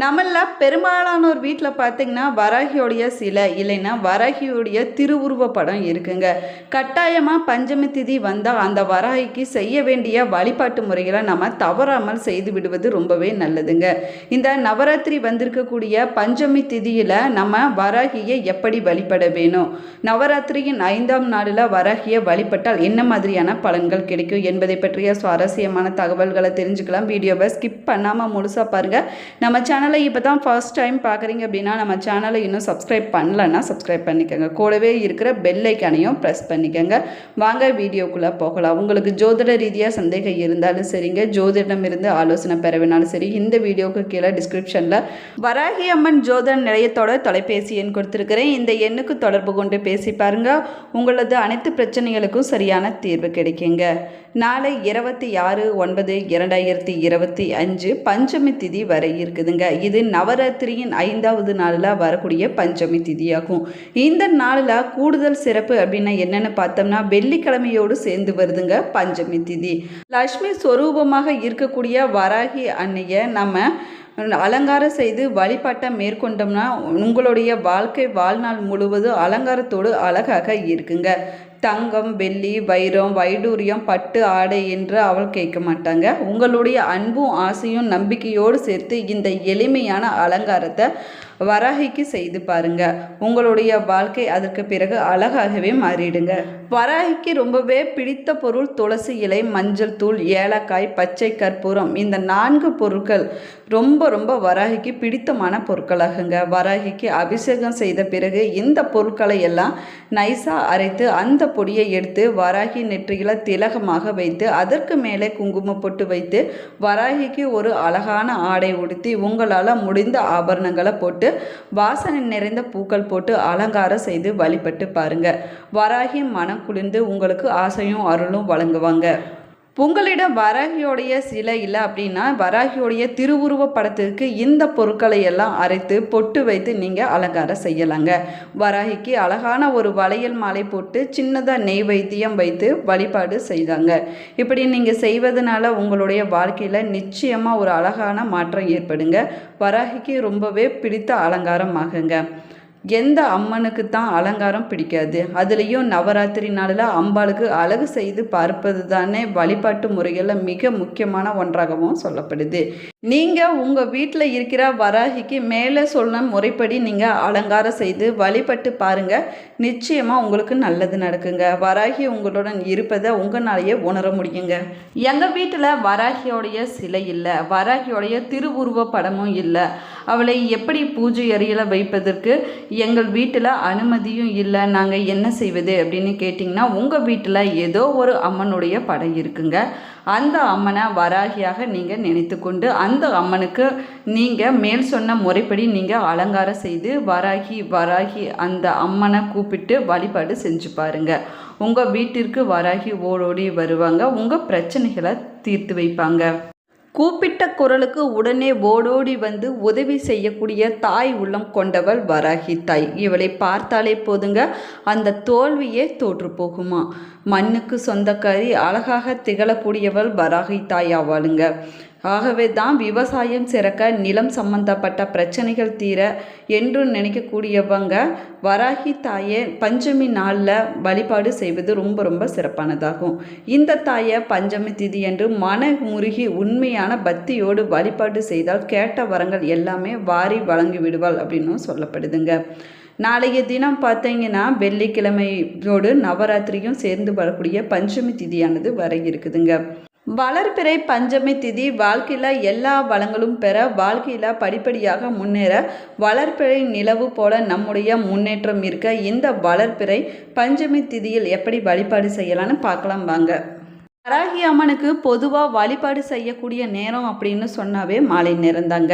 நம்மள பெரும்பாலானோர் வீட்டில் பார்த்தீங்கன்னா வராகியோடைய சிலை இல்லைன்னா வராகியோடைய திருவுருவ படம் இருக்குங்க. கட்டாயமாக பஞ்சமி திதி வந்தால் அந்த வராகிக்கு செய்ய வேண்டிய வழிபாட்டு முறைகளை நம்ம தவறாமல் செய்து விடுவது ரொம்பவே நல்லதுங்க. இந்த நவராத்திரி வந்திருக்கக்கூடிய பஞ்சமி திதியில் நம்ம வராகியை எப்படி வழிபட வேணும்? நவராத்திரியின் ஐந்தாம் நாளில் வராகியை வழிபட்டால் என்ன மாதிரியான பலன்கள் கிடைக்கும் என்பதை பற்றிய சுவாரஸ்யமான தகவல்களை தெரிஞ்சுக்கலாம். வீடியோவை ஸ்கிப் பண்ணாமல் முழுசாக பாருங்கள் நம்ம சேனல் இப்போ தான் ஃபர்ஸ்ட் டைம் பார்க்குறீங்க அப்படின்னா நம்ம சேனலை இன்னும் சப்ஸ்கிரைப் பண்ணலன்னா சப்ஸ்கிரைப் பண்ணிக்கோங்க. கூடவே இருக்கிற பெல் ஐக்கானையும் ப்ரெஸ் பண்ணிக்கோங்க. வாங்க வீடியோக்குள்ளே போகலாம். உங்களுக்கு ஜோதிட ரீதியாக சந்தேகம் இருந்தாலும் சரிங்க. ஜோதிடம் இருந்து ஆலோசனை பெற வேணாலும் சரி இந்த வீடியோவுக்கு கீழே டிஸ்கிரிப்ஷனில் வராகி அம்மன் ஜோதிட நிலையத்தோட தொலைபேசி எண் கொடுத்துருக்கிறேன். இந்த எண்ணுக்கு தொடர்பு கொண்டு பேசி பாருங்கள் உங்களது அனைத்து பிரச்சனைகளுக்கும் சரியான தீர்வு கிடைக்குங்க. நாளை இருபத்தி ஆறு ஒன்பது இரண்டாயிரத்தி இருபத்தி அஞ்சு பஞ்சமி திதி வரை இருக்குதுங்க. இது நவராத்திரியின் ஐந்தாவது நாளில் வரக்கூடிய பஞ்சமி திதியாகும். இந்த நாளில் கூடுதல் சிறப்பு அப்படின்னா என்னென்னு பார்த்தோம்னா வெள்ளிக்கிழமையோடு சேர்ந்து வருதுங்க பஞ்சமி திதி. லக்ஷ்மி ஸ்வரூபமாக இருக்கக்கூடிய வராகி அன்னைய நம்ம அலங்காரம் செய்து வழிபாட்டை மேற்கொண்டோம்னா உங்களுடைய வாழ்க்கை வாழ்நாள் முழுவதும் அலங்காரத்தோடு அழகாக இருக்குங்க. தங்கம் வெள்ளி வைரம் வைடூரியம் பட்டு ஆடை என்று அவள் கேட்க மாட்டாங்க. உங்களுடைய அன்பும் ஆசையும் நம்பிக்கையோடு சேர்த்து இந்த எளிமையான அலங்காரத்தை வராகிக்கு செய்து பாருங்க. உங்களுடைய வாழ்க்கை அதற்கு பிறகு அழகாகவே மாறிடுங்க. வராகிக்கு ரொம்பவே பிடித்த பொருள் துளசி இலை மஞ்சள் தூள் ஏலக்காய் பச்சை கற்பூரம். இந்த நான்கு பொருட்கள் ரொம்ப ரொம்ப வராகிக்கு பிடித்தமான பொருட்களாகுங்க. வராகிக்கு அபிஷேகம் செய்த பிறகு இந்த பொருட்களை எல்லாம் நைஸாக அரைத்து அந்த பொடியை எடுத்து வராகி நெற்றியில் திலகமாக வைத்து அதற்கு மேலே குங்குமம் போட்டு வைத்து வராகிக்கு ஒரு அழகான ஆடை உடுத்தி உங்களால் முடிந்த ஆபரணங்களை போட்டு வாசனை நிறைந்த பூக்கள் போட்டு அலங்காரம் செய்து வழிபட்டு பாருங்க. வராகி மனம் குளிர்ந்து உங்களுக்கு ஆசையும் அருளும் வழங்குவாங்க. உங்களிடம் வராகியோடைய சிலை இல்லை அப்படின்னா வராகியோடைய திருவுருவ படத்திற்கு இந்த பொருட்களை எல்லாம் அரைத்து பொட்டு வைத்து நீங்கள் அலங்காரம் செய்யலாங்க. வராகிக்கு அழகான ஒரு வளையல் மாலை போட்டு சின்னதாக நெய் வைத்தியம் வைத்து வழிபாடு செய்தாங்க. இப்படி நீங்கள் செய்வதனால உங்களுடைய வாழ்க்கையில் நிச்சயமாக ஒரு அழகான மாற்றம் ஏற்படுங்க. வராகிக்கு ரொம்பவே பிடித்த அலங்காரம் ஆகுங்க. எந்த அம்மனுக்கு தான் அலங்காரம் பிடிக்காது? அதுலேயும் நவராத்திரி நாளில் அம்பாளுக்கு அழகு செய்து பார்ப்பது தானே வழிபாட்டு முறைகளில் மிக முக்கியமான ஒன்றாகவும் சொல்லப்படுது. நீங்கள் உங்கள் வீட்டில் இருக்கிற வராகிக்கு மேலே சொன்ன முறைப்படி நீங்கள் அலங்காரம் செய்து வழிபட்டு பாருங்கள் நிச்சயமாக உங்களுக்கு நல்லது நடக்குங்க. வராகி உங்களுடன் இருப்பதை உங்களாலேயே உணர முடியுங்க. எங்கள் வீட்டில் வராகியோடைய சிலை இல்லை. வராகியோடைய திருவுருவ படமும் இல்லை. அவளை எப்படி பூஜை அறையில் வைப்பதற்கு எங்கள் வீட்டில் அனுமதியும் இல்லை நாங்கள் என்ன செய்வது அப்படின்னு கேட்டிங்கன்னா உங்கள் வீட்டில் ஏதோ ஒரு அம்மனுடைய படம் இருக்குங்க. அந்த அம்மனை வராகியாக நீங்கள் நினைத்து கொண்டு அந்த அம்மனுக்கு நீங்கள் மேல் சொன்ன முறைப்படி நீங்கள் அலங்காரம் செய்து வராகி வராகி அந்த அம்மனை கூப்பிட்டு வழிபாடு செஞ்சு பாருங்க. உங்கள் வீட்டிற்கு வராகி ஓடோடி வருவாங்க உங்கள் பிரச்சனைகளை தீர்த்து வைப்பாங்க. கூப்பிட்ட குரலுக்கு உடனே ஓடோடி வந்து உதவி செய்யக்கூடிய தாய் உள்ளம் கொண்டவள் வராகி தாய். இவளை பார்த்தாலே போதுங்க அந்த தோல்வியே தோற்று போகுமா? மண்ணுக்கு சொந்தக்காரி அழகாக திகழக்கூடியவள் வராகி தாய் ஆவாளுங்க. ஆகவே தான் விவசாயம் சிறக்க நிலம் சம்பந்தப்பட்ட பிரச்சனைகள் தீர என்று நினைக்கக்கூடியவங்க வராகி தாயை பஞ்சமி நாளில் வழிபாடு செய்வது ரொம்ப ரொம்ப சிறப்பானதாகும். இந்த தாயை பஞ்சமி திதி என்று மன முருகி உண்மையான பக்தியோடு வழிபாடு செய்தால் கேட்ட வரங்கள் எல்லாமே வாரி வழங்கி விடுவாள் அப்படின்னும் சொல்லப்படுதுங்க. நாளைய தினம் பார்த்தீங்கன்னா வெள்ளிக்கிழமையோடு நவராத்திரியும் சேர்ந்து வரக்கூடிய பஞ்சமி திதியானது வர இருக்குதுங்க. வளர்பிறை பஞ்சமி திதி வாழ்க்கையில் எல்லா வளங்களும் பெற வாழ்க்கையில் படிப்படியாக முன்னேற வளர்பிறை நிலவு போல நம்முடைய முன்னேற்றம் இருக்க இந்த வளர்பிறை பஞ்சமி திதியில் எப்படி வழிபாடு செய்யலான்னு பார்க்கலாம் வாங்க. வராகி அம்மனுக்கு பொதுவாக வழிபாடு செய்யக்கூடிய நேரம் அப்படின்னு சொன்னாவே மாலை நேரம் தாங்க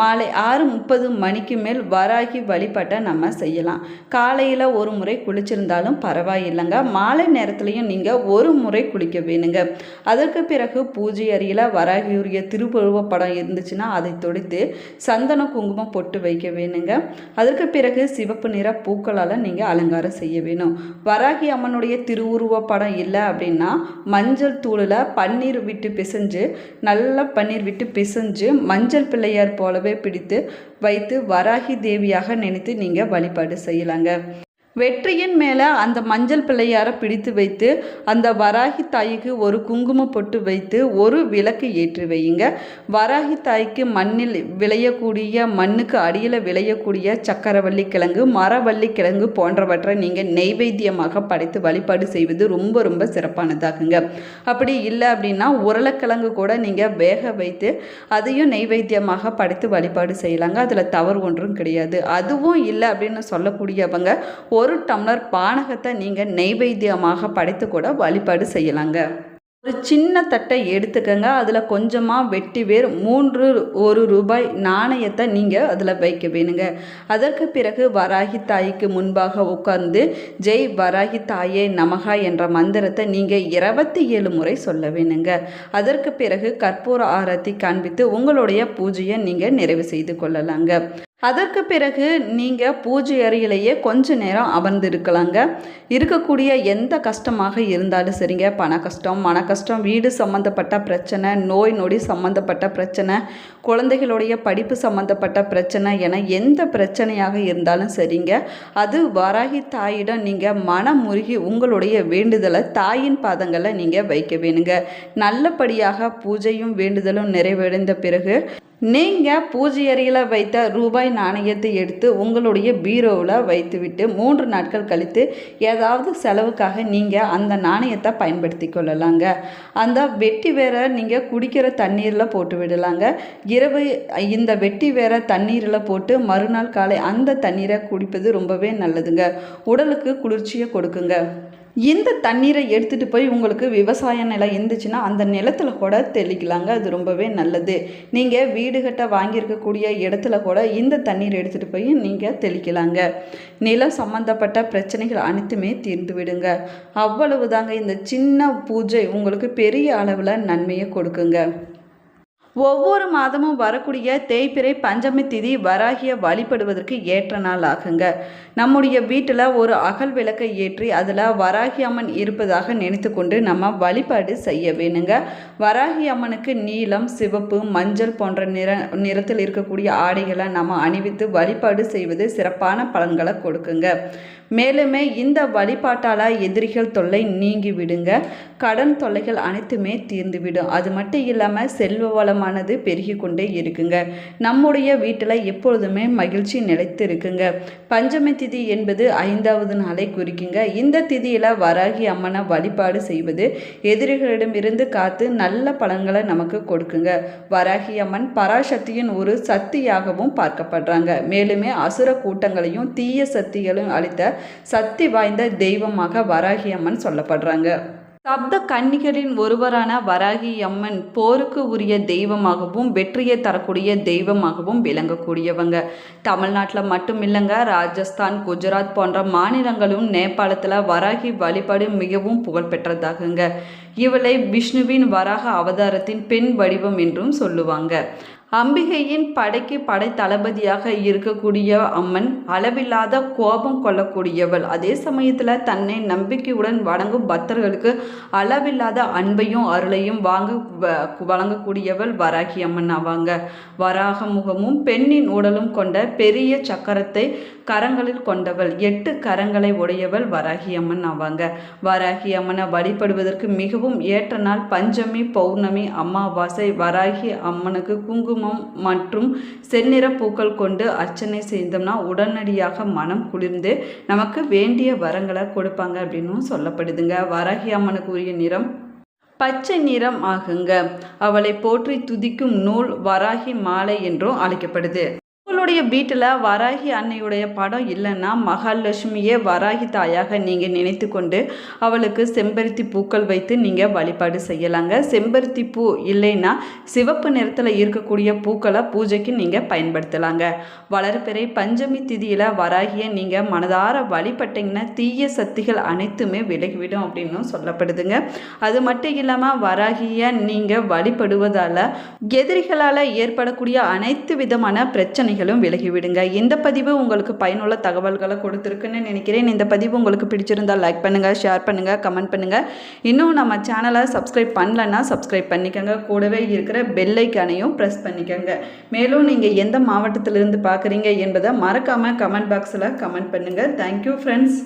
மாலை ஆறு முப்பது மணிக்கு மேல் வராகி வழிபாட்டை நம்ம செய்யலாம். காலையில் ஒரு முறை குளிச்சிருந்தாலும் பரவாயில்லைங்க. மாலை நேரத்துலையும் நீங்கள் ஒரு முறை குளிக்க வேணுங்க. அதற்கு பிறகு பூஜை அறையில் வராகியுரிய திருப்புருவ படம் இருந்துச்சுன்னா அதை தொடுத்து சந்தன குங்குமம் பொட்டு வைக்க வேணுங்க. அதற்கு பிறகு சிவப்பு நிற பூக்களால் நீங்கள் அலங்காரம் செய்ய வேணும். வராகி அம்மனுடைய திருவுருவ படம் இல்லை அப்படின்னா மஞ்சள் மஞ்சள் தூளில் பன்னீர் விட்டு பிசைஞ்சு நல்லா பன்னீர் விட்டு பிசைஞ்சு மஞ்சள் பிள்ளையார் போலவே பிடித்து வைத்து வராகி தேவியாக நினைத்து நீங்கள் வழிபாடு செய்யலாங்க. வெற்றியின் மேலே அந்த மஞ்சள் பிள்ளையாரை பிடித்து வைத்து அந்த வராகி தாய்க்கு ஒரு குங்கும பொட்டு வைத்து ஒரு விளக்கு ஏற்றி வையுங்க. வராகி தாய்க்கு மண்ணில் விளையக்கூடிய மண்ணுக்கு அடியில் விளையக்கூடிய சக்கரவள்ளி கிழங்கு மரவள்ளி கிழங்கு போன்றவற்றை நீங்கள் நெய்வேத்தியமாக படைத்து வழிபாடு செய்வது ரொம்ப ரொம்ப சிறப்பானதாகுங்க. அப்படி இல்லை அப்படின்னா உருளைக்கிழங்கு கூட நீங்கள் வேக வைத்து அதையும் நெய்வேத்தியமாக படைத்து வழிபாடு செய்யலாங்க. அதில் தவறு ஒன்றும் கிடையாது. அதுவும் இல்லை அப்படின்னு சொல்லக்கூடியவங்க ஒரு ஒரு டம்ளர் பானகத்தை நீங்கள் நெய்வேத்தியமாக படைத்து கூட வழிபாடு செய்யலாங்க. ஒரு சின்ன தட்டை எடுத்துக்கங்க. அதில் கொஞ்சமாக வெட்டி வேர் மூன்று ஒரு ரூபாய் நாணயத்தை நீங்கள் அதில் வைக்க வேணுங்க. அதற்கு பிறகு வராகி தாய்க்கு முன்பாக உட்கார்ந்து ஜெய் வராகி தாயே நமகா என்ற மந்திரத்தை நீங்கள் இருபத்தி ஏழு முறை சொல்ல வேணுங்க. அதற்கு பிறகு கற்பூர ஆரத்தி காண்பித்து உங்களுடைய பூஜையை நீங்கள் நிறைவு செய்து கொள்ளலாங்க. அதற்கு பிறகு நீங்கள் பூஜை அறையிலேயே கொஞ்ச நேரம் அமர்ந்திருக்கலாங்க. இருக்கக்கூடிய எந்த கஷ்டமாக இருந்தாலும் சரிங்க. பண கஷ்டம் மன கஷ்டம் வீடு சம்மந்தப்பட்ட பிரச்சனை நோய் நொடி சம்மந்தப்பட்ட பிரச்சனை குழந்தைகளுடைய படிப்பு சம்மந்தப்பட்ட பிரச்சனை என எந்த பிரச்சனையாக இருந்தாலும் சரிங்க. அது வராகி தாயிடம் நீங்கள் மனமுருகி உங்களுடைய வேண்டுதலை தாயின் பாதங்களை நீங்கள் வைக்க வேணுங்க. நல்லபடியாக பூஜையும் வேண்டுதலும் நிறைவடைந்த பிறகு நீங்கள் பூஜை அறையில் வைத்த ரூபாய் நாணயத்தை எடுத்து உங்களுடைய பீரோவில் வைத்துவிட்டு மூன்று நாட்கள் கழித்து ஏதாவது செலவுக்காக நீங்கள் அந்த நாணயத்தை பயன்படுத்தி கொள்ளலாங்க. அந்த வெட்டி வேற நீங்கள் குடிக்கிற தண்ணீரில் போட்டு விடலாங்க. இரவு இந்த வெட்டி வேற தண்ணீரில் போட்டு மறுநாள் காலை அந்த தண்ணீரை குடிப்பது ரொம்பவே நல்லதுங்க. உடலுக்கு குளிர்ச்சியை கொடுக்குங்க. இந்த தண்ணீரை எடுத்துகிட்டு போய் உங்களுக்கு விவசாய நிலம் இருந்துச்சுன்னா அந்த நிலத்தில் கூட தெளிக்கலாங்க. அது ரொம்பவே நல்லது. நீங்கள் வீடு கட்ட வாங்கியிருக்கக்கூடிய இடத்துல கூட இந்த தண்ணீரை எடுத்துகிட்டு போய் நீங்கள் தெளிக்கலாங்க. நிலம் சம்மந்தப்பட்ட பிரச்சனைகள் அனைத்துமே தீர்ந்து விடுங்க. அவ்வளவு தாங்க இந்த சின்ன பூஜை உங்களுக்கு பெரிய அளவில் நன்மையை கொடுக்குங்க. ஒவ்வொரு மாதமும் வரக்கூடிய தேய்பிறை பஞ்சமி திதி வராகிய வழிபடுவதற்கு ஏற்ற நாள் ஆகுங்க. நம்முடைய வீட்டில் ஒரு அகல் விளக்கை ஏற்றி அதில் வராகி அம்மன் இருப்பதாக நினைத்து கொண்டு நம்ம வழிபாடு செய்ய வேணுங்க. வராகி அம்மனுக்கு நீலம் சிவப்பு மஞ்சள் போன்ற நிற நிறத்தில் இருக்கக்கூடிய ஆடைகளை நம்ம அணிவித்து வழிபாடு செய்வது சிறப்பான பலன்களை கொடுக்குங்க. மேலுமே இந்த வழிபாட்டால் எதிரிகள் தொல்லை நீங்கி விடுங்க. கடன் தொல்லைகள் அனைத்துமே தீர்ந்துவிடும். அது மட்டும் இல்லாமல் செல்வ வளமானது பெருகி கொண்டே இருக்குங்க. நம்முடைய வீட்டில் எப்பொழுதுமே மகிழ்ச்சி நிலைத்து இருக்குங்க பஞ்சமி திதி என்பது ஐந்தாவது நாளை குறிக்குங்க. இந்த திதியில் வராகி அம்மனை வழிபாடு செய்வது எதிரிகளிடமிருந்து காத்து நல்ல பலன்களை நமக்கு கொடுக்குங்க. வராகி அம்மன் பராசக்தியின் ஒரு சக்தியாகவும் பார்க்கப்படுறாங்க. மேலுமே அசுர கூட்டங்களையும் தீய சக்திகளையும் அளித்த சக்தி வாய்ந்த தெய்வமாக வராகி அம்மன் சொல்லப்படுறாங்க. சப்த கன்னிகளின் ஒருவரான வராகி அம்மன் போருக்கு உரிய தெய்வமாகவும் வெற்றியை தரக்கூடிய தெய்வமாகவும் விளங்கக்கூடியவங்க. தமிழ்நாட்டில் மட்டும் இல்லைங்க ராஜஸ்தான் குஜராத் போன்ற மாநிலங்களும் நேபாளத்தில் வராகி வழிபாடு மிகவும் புகழ்பெற்றதாகுங்க. இவளை விஷ்ணுவின் வராக அவதாரத்தின் பெண் வடிவம் என்றும் சொல்லுவாங்க. அம்பிகையின் படைக்கு படை தளபதியாக இருக்கக்கூடிய அம்மன் அளவில்லாத கோபம் கொள்ளக்கூடியவள். அதே சமயத்தில் தன்னை நம்பிக்கையுடன் வணங்கும் பக்தர்களுக்கு அளவில்லாத அன்பையும் அருளையும் வாங்க வழங்கக்கூடியவள் வராகி அம்மன் ஆவாங்க. வராக முகமும் பெண்ணின் உடலும் கொண்ட பெரிய சக்கரத்தை கரங்களில் கொண்டவள். எட்டு கரங்களை உடையவள் வராகி அம்மன் ஆவாங்க. வராகி அம்மனை வழிபடுவதற்கு மிகவும் ஏற்ற நாள் பஞ்சமி பௌர்ணமி அமாவாசை. வராகி அம்மனுக்கு குங்குமம் மற்றும் செந்நிற பூக்கள் கொண்டு அர்ச்சனை செய்தோம்னா உடனடியாக மனம் குளிர்ந்து நமக்கு வேண்டிய வரங்களை கொடுப்பாங்க அப்படின்னும் சொல்லப்படுதுங்க. வரகி அம்மனுக்கு உரிய நிறம் பச்சை நிறம் ஆகுங்க. அவளை போற்றி துதிக்கும் நூல் வராகி மாலை என்றும் அழைக்கப்படுது. உங்களுடைய வீட்டில் வராகி அன்னையுடைய படம் இல்லைன்னா மகாலட்சுமியே வராகி தாயாக நீங்கள் நினைத்து கொண்டு அவளுக்கு செம்பருத்தி பூக்கள் வைத்து நீங்கள் வழிபாடு செய்யலாங்க. செம்பருத்தி பூ இல்லைன்னா சிவப்பு நிறத்தில் இருக்கக்கூடிய பூக்களை பூஜைக்கு நீங்கள் பயன்படுத்தலாங்க. வளர்பிறை பஞ்சமி திதியில் வராகியை நீங்கள் மனதார வழிபட்டிங்கன்னா தீய சக்திகள் அனைத்துமே விலகிவிடும் அப்படின்னும் சொல்லப்படுதுங்க. அது மட்டும் இல்லாமல் வராகியை நீங்கள் வழிபடுவதால் எதிரிகளால் ஏற்படக்கூடிய அனைத்து விதமான பிரச்சனைகளும் மட்டும் விலகிவிடுங்க. இந்த பதிவு உங்களுக்கு பயனுள்ள தகவல்களை கொடுத்துருக்குன்னு நினைக்கிறேன். இந்த பதிவு உங்களுக்கு பிடிச்சிருந்தால் லைக் பண்ணுங்கள் ஷேர் பண்ணுங்கள் கமெண்ட் பண்ணுங்கள் இன்னும் நம்ம சேனலை சப்ஸ்கிரைப் பண்ணலன்னா சப்ஸ்கிரைப் பண்ணிக்கோங்க. கூடவே இருக்கிற பெல்லைக்கானையும் ப்ரெஸ் பண்ணிக்கோங்க. மேலும் நீங்கள் எந்த மாவட்டத்திலிருந்து பார்க்குறீங்க என்பதை மறக்காமல் கமெண்ட் பாக்ஸில் கமெண்ட் பண்ணுங்கள் தேங்க்யூ ஃப்ரெண்ட்ஸ்